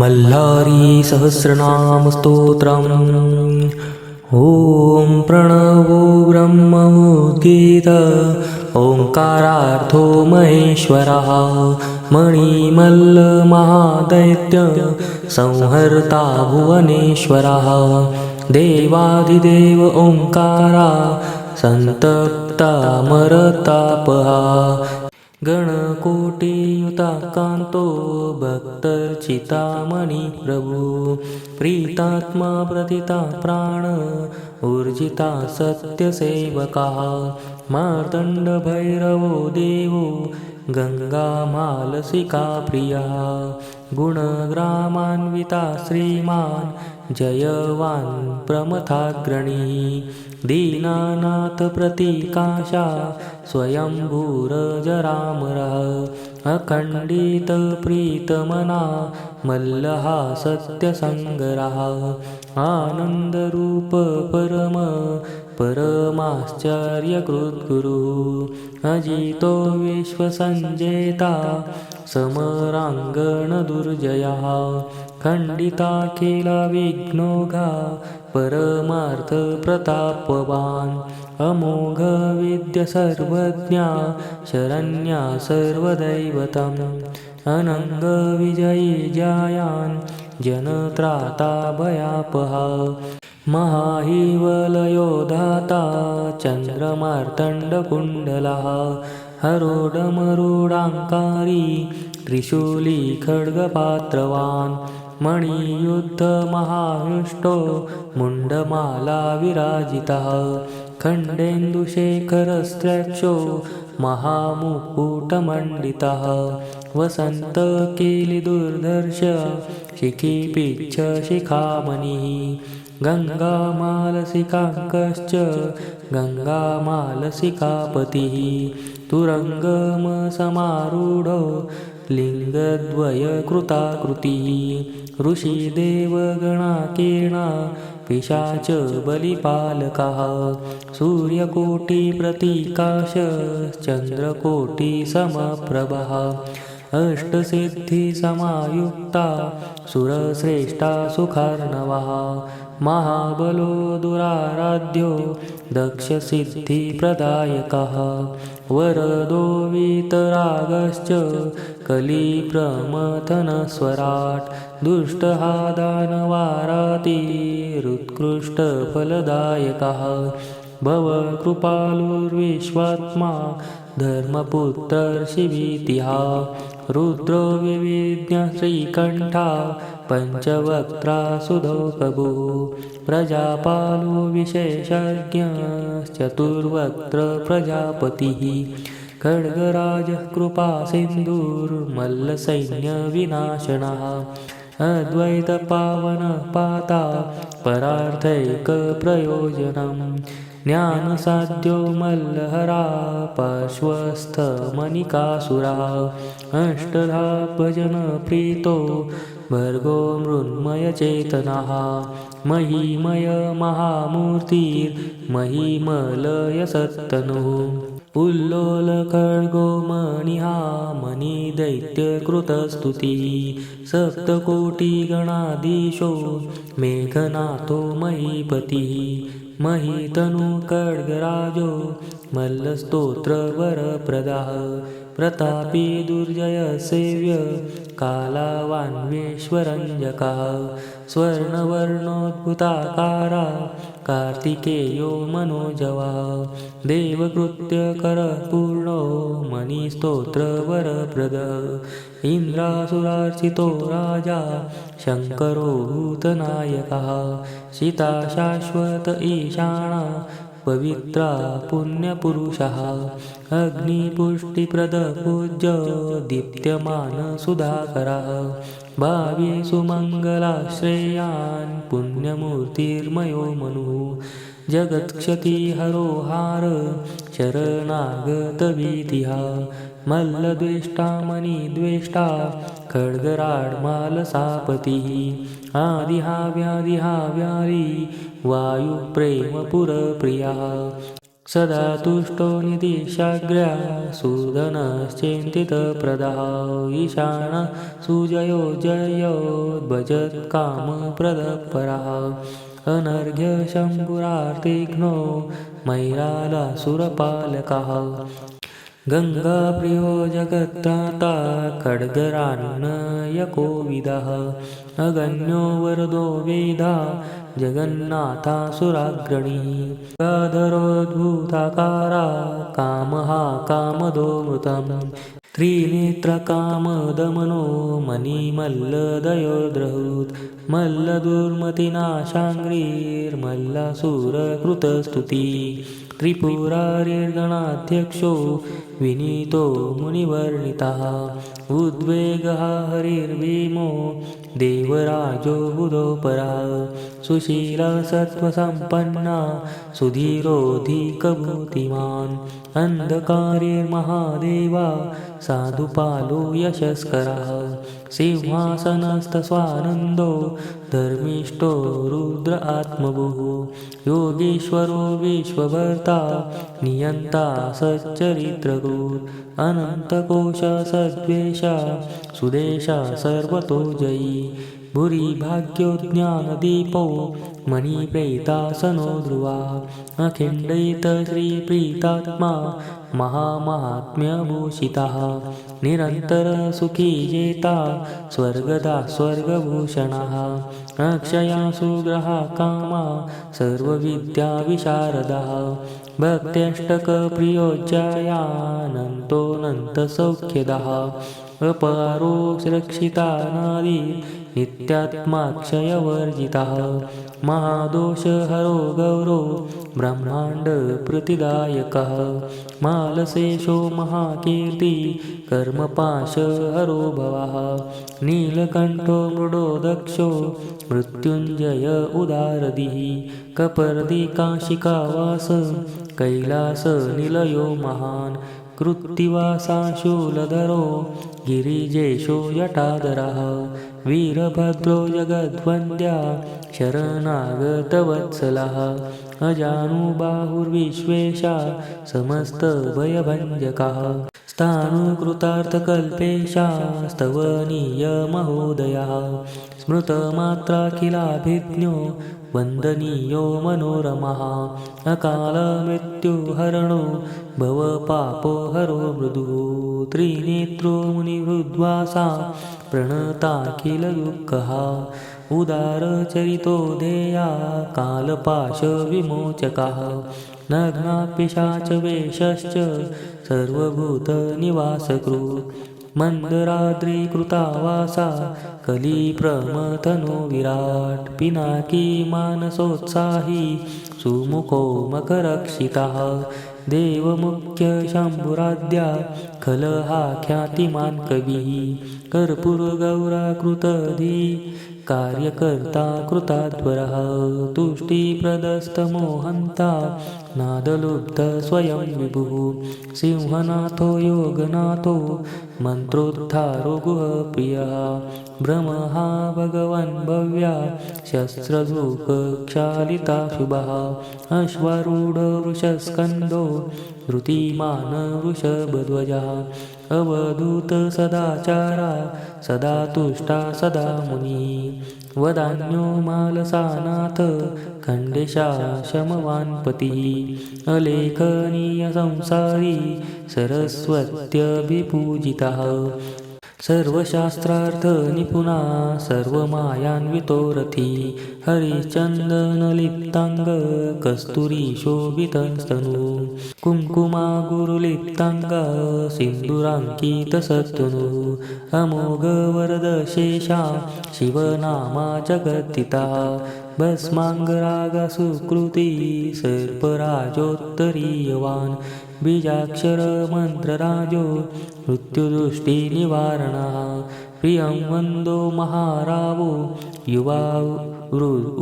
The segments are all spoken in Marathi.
मल्लारी सहस्रनामस्तोत्रम् ॐ प्रणवो ब्रह्मोद्गीत ओङ्कारार्थो महेश्वरः। मणिमल्लमहादैत्य संहर्ता भुवनेश्वरः। देवादिदेव ओङ्कारा सन्तप्तामरतापहा गणकोटियुता कान्तो भक्तर्चितामणि प्रभु। प्रीतात्मा प्रतिता प्राण ऊर्जिता सत्यसेवकाः। मार्तण्डभैरवो देवो गङ्गामालसिका प्रियः। गुणग्रामान्विता श्रीमान् जयवान् प्रमथाग्रणी। दीनानाथ दीनानाथप्रतीकाशा स्वयंभूरजरामरः अखण्डितप्रीतमना मल्लः सत्यसङ्गरः आनन्दरूप परम परमाश्चर्यकृद्गुरुः अजितो विश्वसञ्जेता समराङ्गणदुर्जयः खंडिता केला विघ्नोघा परमार्थ प्रतापवान. अमोघ विद्य अमोघविद्यसर्वज्ञा शरण्या सर्वदैवतम्. अनङ्गविजयी जायान् जनत्राता भयापहा. महाहिवलयोधाता चन्द्रमार्तण्डकुण्डलः हरोडमरुडाङ्कारी त्रिशूली खड्गपात्रवान्. मणियुद्धमहाहृष्टो मुण्डमाला विराजितः। खण्डेन्दुशेखरस्त्रक्षो महामुकुटमण्डितः। वसन्तकेलिदुर्दर्श शिखिपिच्छ शिखामणिः। गङ्गामालसिकाङ्कश्च गङ्गामालसिकापतिः तुरङ्गमसमारूढो लिङ्गद्वयकृताकृतिः। ऋषिदेवगणाकेणा पिशाच बलिपालकः सूर्यकोटिप्रतीकाशश्चन्द्रकोटिसमप्रभः अष्टसिद्धिसमायुक्ता सुरश्रेष्ठा सुखार्णवः महाबलो दुराराध्यो दक्षसिद्धिप्रदायकः। वरदो वीतरागश्च कलिप्रमथनस्वराट् फलदायकः भव भवकृपालुर्विश्वात्मा धर्मपुत्रर्षिवीतिः रुद्रो विविज्ञ श्रीकण्ठा पञ्चवक्त्रा सुधोकभू प्रजापालो विशेषज्ञश्चतुर्वक्त्र प्रजापतिः। खड्गराजः कृपासिन्धुर्मल्लसैन्यविनाशनः अद्वैतपावनः पाता परार्थैकप्रयोजनम् ज्ञानसाध्यो मल्लहरा पार्श्वस्थमणिकासुरा अष्टधा भजनप्रीतो भर्गो मृन्मयचेतनः महीमय महामूर्तिर्महीमलयसत्तनुः उल्लोलखड्गो मणिहा मणिदैत्यकृतस्तुतिः। सप्तकोटिगणाधीशो मेघनाथो महीपतिः। मल्लस्तोत्र मल्लस्तोत्रवरप्रदाः। प्रतापी दुर्जयसेव्य कालावान्वेश्वरञ्जकः स्वर्णवर्णोद्भुताकारा कार्तिकेयो मनोजवः देवकृत्यकरपूर्णो मणिस्तोत्रवरप्रदः इन्द्रासुरार्चितो राजा शङ्करो भूतनायकः सीता शाश्वत ईशाना पवित्रा पुण्यपुरुषः अग्निपुष्टिप्रदपूज्य दीप्यमानसुधाकरः भाव्येषु सुमङ्गलाश्रेयान् पुण्यमूर्तिर्मयो मनुः। जगत्क्षतिहरो हार शरणागतवीतिः मल्लद्वेष्टा मणिद्वेष्टा खड्गराड्मालसापतिः। आदिहा व्याधिहा व्यारी वायुप्रेमपुरप्रियः। सदा तुष्टो निदिशाग्र्या सुदनश्चिन्तितप्रदः ईशान सुजयो जयोद्भजत्कामप्रदपरः अनर्घ्यशम्भुरार्तिघ्नो मैरालासुरपालकः गङ्गाप्रियो जगत्त्राता खड्गरान्नयकोविदः। अगण्यो वरदो वेदा जगन्नाथासुराग्रणीः गाधरोद्भूताकारा कामः कामदो मृतम् त्रिनेत्रकामदमनो मणिमल्लदयोद्रहृत् मल्लदुर्मतिनाशाङ्ग्रीर्मल्लासुरकृतस्तुति। त्रिपुरारिर्गणाध्यक्षो विनीतो मुनिवर्णितः। उद्वेगः हरिर्भीमो देवराजो बुधोपरा। सुशीला सत्त्वसम्पन्ना सुधीरोऽधिकभूतिमान् अन्धकारिर्महादेवा साधुपालो यशस्करः। सिंहासनस्तस्वानन्दो धर्मिष्ठो रुद्र आत्मभुः। योगेश्वरो विश्वभर्ता नियन्ता सच्चरित्रकृत् अनन्तकोश सद्वेषा सुदेशा सर्वतो जयी। भुरि भाग्यो ज्ञानदीपो मणिप्रेतासनो ध्रुवा। अखिण्डयित श्रीप्रीतात्मा महामाहात्म्यभूषितः। निरन्तरसुखी येता स्वर्गदा स्वर्गभूषणः अक्षयासु ग्रहा कामा सर्वविद्याविशारदः भक्त्यष्टकप्रियोज्जायानन्तोऽनन्तसौख्यदः अपारो नारी नित्यात्माक्षयवर्जितः महादोषहरो गौरो ब्रह्माण्डप्रतिदायकः। मालशेषो महाकीर्ति कर्मपाशहरो भवः। नीलकण्ठो मृडो दक्षो मृत्युञ्जय उदारदिः कैलास कैलासनिलयो महान्। कृत्तिवासाशूलधरो गिरिजेशो जटाधरः वीरभद्रो जगद्वन्द्या शरणागतवत्सलः अजानुबाहुर्विश्वेशा समस्तभयभञ्जकः स्थाणुकृतार्थकल्पेशा स्तवनीयमहोदयः स्मृतमात्राखिलाभिज्ञो वन्दनीयो मनोरमः अकालमृत्युहरणो भवपापोहरो मृदुः। त्रिनेत्रो मुनिहृद्वासा प्रणताखिलदुःखः उदारचरितो धेया कालपाशविमोचकः नग्नापिशाचवेशश्च सर्वभूतनिवासकृत् मन्दराद्रीकृतावासा कलिप्रमथनो विराट् पिनाकी मानसोत्साही सुमुखो मकरक्षितः देवमुख्यशम्भुराद्या खलहाख्यातिमान् कविः कर्पूरगौराकृतधी कार्यकर्ता कृताध्वरः तुष्टिप्रदस्तमोहन्ता नादलुब्ध स्वयं विभुः सिंहनाथो योगनाथो मन्त्रोद्धारो गुहप्रियः भ्रमहा भगवन् भव्या शस्त्रधूकक्षालिता शुभः अश्वारूढवृषस्कन्दो धृतिमान वृषभध्वजः अवधूत सदाचारा सदा तुष्टा सदा मुनिः। वदान्यो मालसानाथ खण्डेशा शमवान्पतिः। अलेखनीयसंसारी सरस्वत्यभिपूजितः। सर्वशास्त्रार्थनिपुणा सर्वमायान्वितो रथी। हरिश्चन्दनलिप्ताङ्ग कस्तूरीशोभितस्तनु कुङ्कुमा गुरुलिप्ताङ्ग सिन्दुराङ्कितसत्तनु अमोघवरदशेषा शिवनामा जगद्दिता भस्माङ्गरागसुकृती सर्पराजोत्तरीयवान् बीजाक्षरमन्त्रराजो मृत्युदुष्टिनिवारणः प्रियं वन्दो महारावो युवा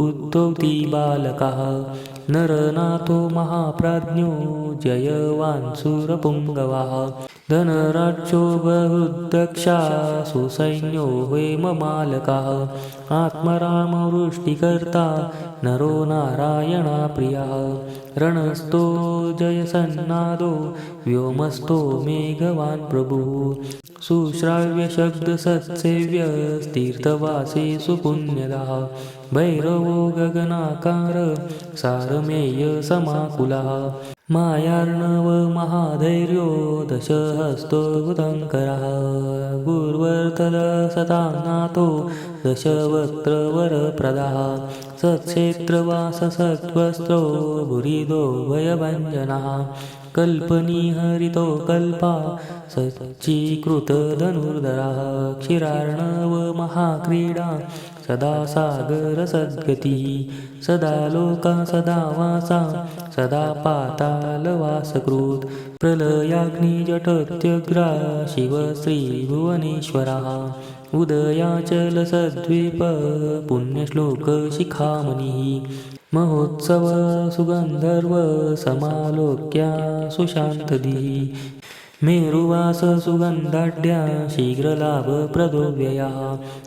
उद्धौति बालकः नरनाथो महाप्राज्ञो जयवान् सुरपुङ्गवः धनराज्यो बहुदक्षा सुसैन्यो हेममालकः आत्मरामवृष्टिकर्ता नरो नारायणा प्रियः। रणस्थो जयसन्नादो व्योमस्थो मेघवान् प्रभुः। सुश्राव्य तीर्थवासी सुपुण्यदः भैरवो गगनाकार सारमेय समाकुलः। मायार्णव महाधैर्यो दशहस्तो गुदङ्करः गुर्वर्तदसतानाथो दशवक्त्रवरप्रदः। सत्क्षेत्रवाससत्वस्त्रो भुरिदो भयभञ्जनः। कल्पनिहरितो कल्पा सच्चीकृतधनुर्धरः क्षीरार्णव महाक्रीडा सदा सागरसद्गतिः सदा लोका सदा वासा सदा पातालवासकृत् प्रलयाग्निजटत्यग्रा शिव श्रीभुवनेश्वरः उदयाचलसद्वीप पुण्यश्लोकशिखामणिः महोत्सव सुगन्धर्व समालोक्या सुशान्तधिः मेरुवास सुगन्धाढ्या शीघ्रलाभप्रदोव्यया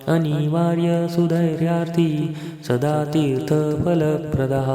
अनिवार्य सुधैर्यार्थी सदा तीर्थफलप्रदः.